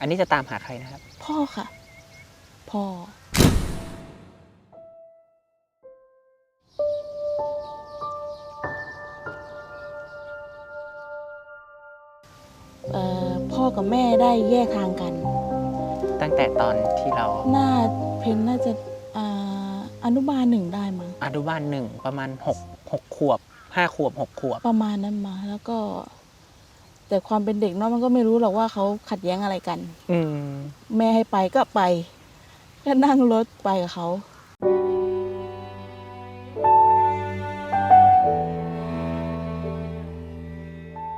อันนี้จะตามหาใครนะครับ พ่อค่ะ พ่อ เอ่อ พ่อกับแม่ได้แยกทางกัน ตั้งแต่ตอนที่เราน่าเพนน่าจะอ่าอนุบาลหนึ่งได้มั้งอนุบาลหนึ่งประมาณหกหกขวบห้าขวบหกขวบ ประมาณนั้นมา แล้วก็ แต่ความเป็นเด็กเนาะมันก็ไม่รู้หรอกว่าเขาขัดแย้งอะไรกัน อืมแม่ให้ไปก็ไป ก็นั่งรถไปกับเขา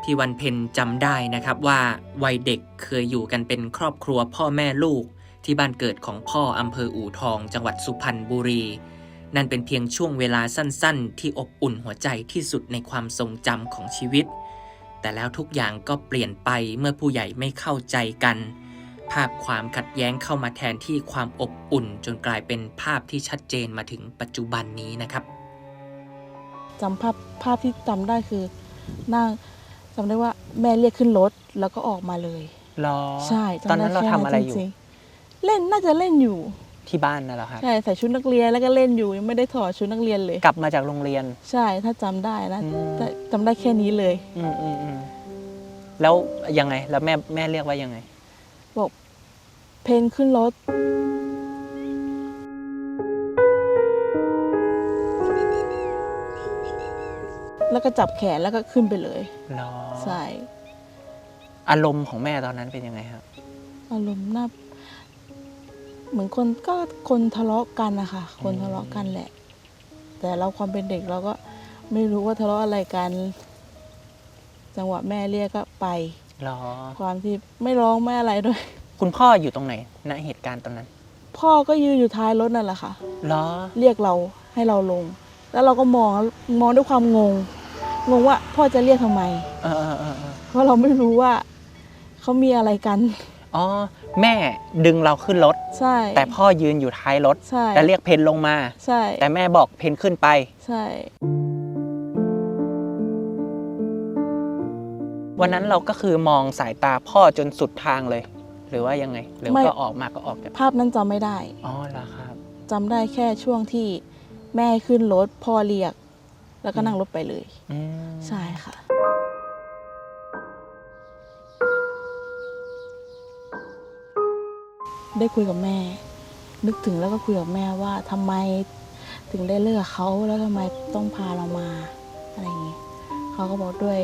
พี่วันเพ็ญจำได้นะครับว่าวัยเด็กเคยอยู่กันเป็นครอบครัวพ่อแม่ลูกที่บ้านเกิดของพ่ออำเภออู่ทอง จังหวัดสุพรรณบุรี นั่นเป็นเพียงช่วงเวลาสั้นๆ ที่อบอุ่นหัวใจที่สุดในความทรงจำของชีวิต แต่แล้วทุกอย่างก็เปลี่ยนไปเมื่อผู้ใหญ่ไม่เข้าใจกัน ภาพความขัดแย้งเข้ามาแทนที่ความอบอุ่น จนกลายเป็นภาพที่ชัดเจนมาถึงปัจจุบันนี้นะครับจำภาพภาพที่จำได้คือนั่งจำได้ว่าแม่เรียกขึ้นรถแล้วก็ออกมาเลยรอใช่จำตอนได้นั้นเราแค่ทำอะไรอยู่ จงๆเล่นน่าจะเล่นอยู่ ที่บ้านน่ะเหรอครับใช่ใส่ชุดนักเรียนแล้วก็เล่นอยู่ยังไม่ได้ถอดชุดนักเรียนเลย กลับมาจากโรงเรียน ใช่ถ้าจำได้นะอืม แต่จำได้แค่นี้เลย อืมอืมอืมแล้วยังไง แล้วแม่แม่เรียกว่ายังไง บอกเพนขึ้นรถ แล้วก็จับแขนแล้วก็ขึ้นไปเลย รอใช่ อารมณ์ของแม่ตอนนั้นเป็นยังไงครับ อารมณ์น่า เหมือนคนก็คนทะเลาะกันนะคะคนอืมทะเลาะกันแหละ แต่เราความเป็นเด็กเราก็ไม่รู้ว่าทะเลาะอะไรกัน จังหวะแม่เรียกก็ไปรอความที่ไม่ร้องไม่อะไรด้วย คุณพ่ออยู่ตรงไหนณเหตุการณ์ตอนนั้น พ่อก็ยืนอยู่ท้ายรถนั่นแหละค่ะรอเรียกเราให้เราลง แล้วเราก็มองมองด้วยความงงงงว่าพ่อจะเรียกทำไมเออเออเออเออเพราะเราไม่รู้ว่าเขามีอะไรกัน อ๋อ แม่ดึงเราขึ้นรถ ใช่ แต่พ่อยืนอยู่ท้ายรถ ใช่แล้วเรียกเพนลงมา ใช่ แต่แม่บอกเพนขึ้นไป ใช่ วันนั้นเราก็คือมองสายตาพ่อจนสุดทางเลย หรือว่ายังไง หรือว่าก็ออกมาก็ออกจากภาพนั้นจำไม่ได้อ๋อเหรอครับ จำได้แค่ช่วงที่แม่ขึ้นรถพ่อเรียก แล้วก็นั่งรถไปเลย อืม ใช่ค่ะ ได้คุยกับแม่ นึกถึงแล้วก็คุยกับแม่ว่าทำไมถึงได้เลิกกับเขาแล้วทำไมต้องพาเรามาอะไรอย่างนี้เขาก็บอกด้วย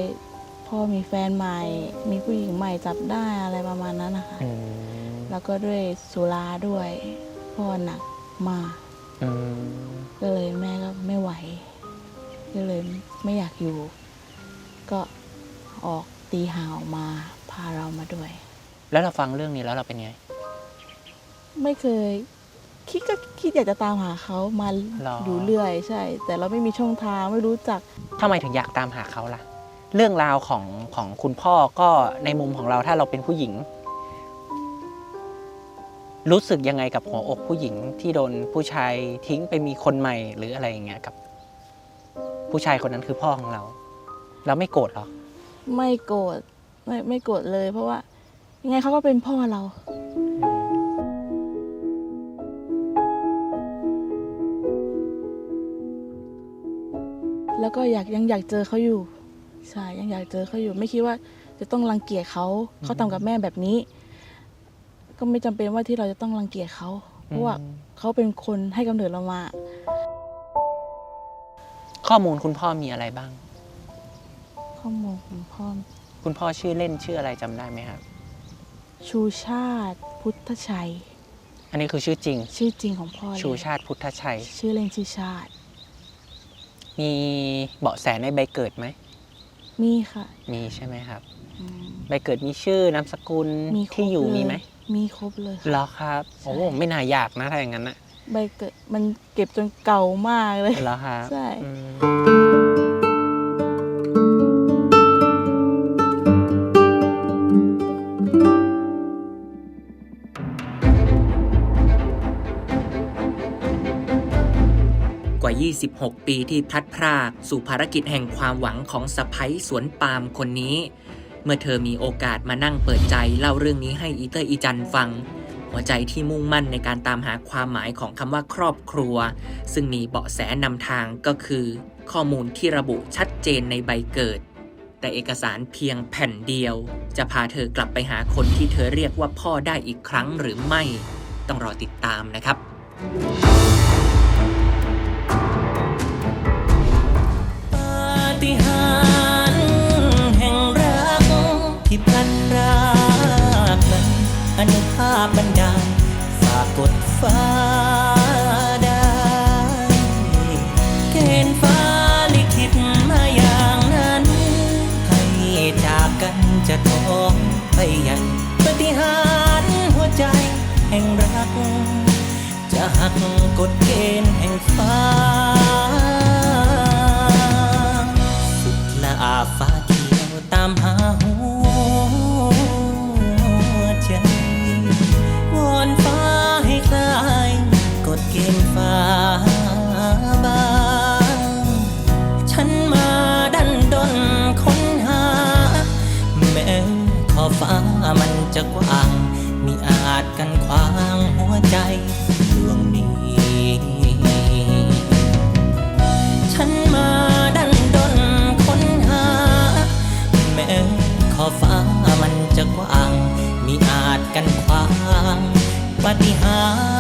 พ่อมีแฟนใหม่ มีผู้หญิงใหม่จับได้อะไรประมาณนั้นนะคะอืมแล้วก็ด้วยสุราด้วยพ่อหนักมากอืมก็เลยแม่ก็ไม่ไหว ก็เลยไม่อยากอยู่ ก็ออกตีหาออกมาพาเรามาด้วย แล้วเราฟังเรื่องนี้แล้วเราเป็นไง ไม่เคย คิดก็คิดอยากจะตามหาเขามาหรออยู่เรื่อยใช่ แต่เราไม่มีช่องทางไม่รู้จัก ทำไมถึงอยากตามหาเขาล่ะ เรื่องราวของของคุณพ่อก็ในมุมของเราถ้าเราเป็นผู้หญิง รู้สึกยังไงกับหัวอกผู้หญิงที่โดนผู้ชายทิ้งไปมีคนใหม่หรืออะไรอย่างเงี้ยกับ ผู้ชายคนนั้นคือพ่อของเรา เราไม่โกรธหรอ ไม่โกรธไม่ไม่โกรธเลย เพราะว่ายังไงเขาก็เป็นพ่อเรา แล้วก็อยากยังอยากเจอเขาอยู่ใช่ยังอยากเจอเขาอยู่ ไม่คิดว่าจะต้องรังเกียจเขาเขาทำกับแม่แบบนี้ ก็ไม่จำเป็นว่าที่เราจะต้องรังเกียจเขาเพราะว่าอืมเขาเป็นคนให้กำเนิดเรามา ข้อมูลคุณพ่อมีอะไรบ้าง ข้อมูลของพ่อคุณพ่อชื่อเล่นชื่ออะไรจำได้ไหมครับชูชาติ พุทธชัย อันนี้คือชื่อจริง ชื่อจริงของพ่อเลยชูชาติพุทธชัย ชื่อเล่นชื่อชาติ มีเบาะแสในใบเกิดไหม มีค่ะมีใช่ไหมครับ อืมใบเกิดมีชื่อนามสกุลมีครบที่อยู่เลมีไหมมีครบเลยเหรค่ะอครับใช่โอ้ไม่น่ายากนะถ้าอย่างนั้นนะใบเกิดมันเก็บจนเก่ามากเลย เหรอครับใช่ อืม ว่า 26 ปีที่พลัดพรากสู่ภารกิจแห่งความหวังของสะพ้ยสวนปาล์มคนนี้ เมื่อเธอมีโอกาสมานั่งเปิดใจเล่าเรื่องนี้ให้อีเตอร์อีจันฟัง หัวใจที่มุ่งมั่นในการตามหาความหมายของคำว่าครอบครัว ซึ่งมีเบาะแสนำทางก็คือ ข้อมูลที่ระบุชัดเจนในใบเกิด แต่เอกสารเพียงแผ่นเดียว จะพาเธอกลับไปหาคนที่เธอเรียกว่าพ่อได้อีกครั้งหรือไม่ ต้องรอติดตามนะครับ ฏิหารแห่งรักที่พลันรากนั้นอนุภาพบันดาลฝากกดฟ้าได้เกณฑ์ฟ้าลิขิตมาอย่างนั้น ให้จากกันจะท้องไปใหญ่ปาฏิหารหัวใจแห่งรัก จะหักกฎเกณฑ์แห่งฟ้า ปาฏิหาริ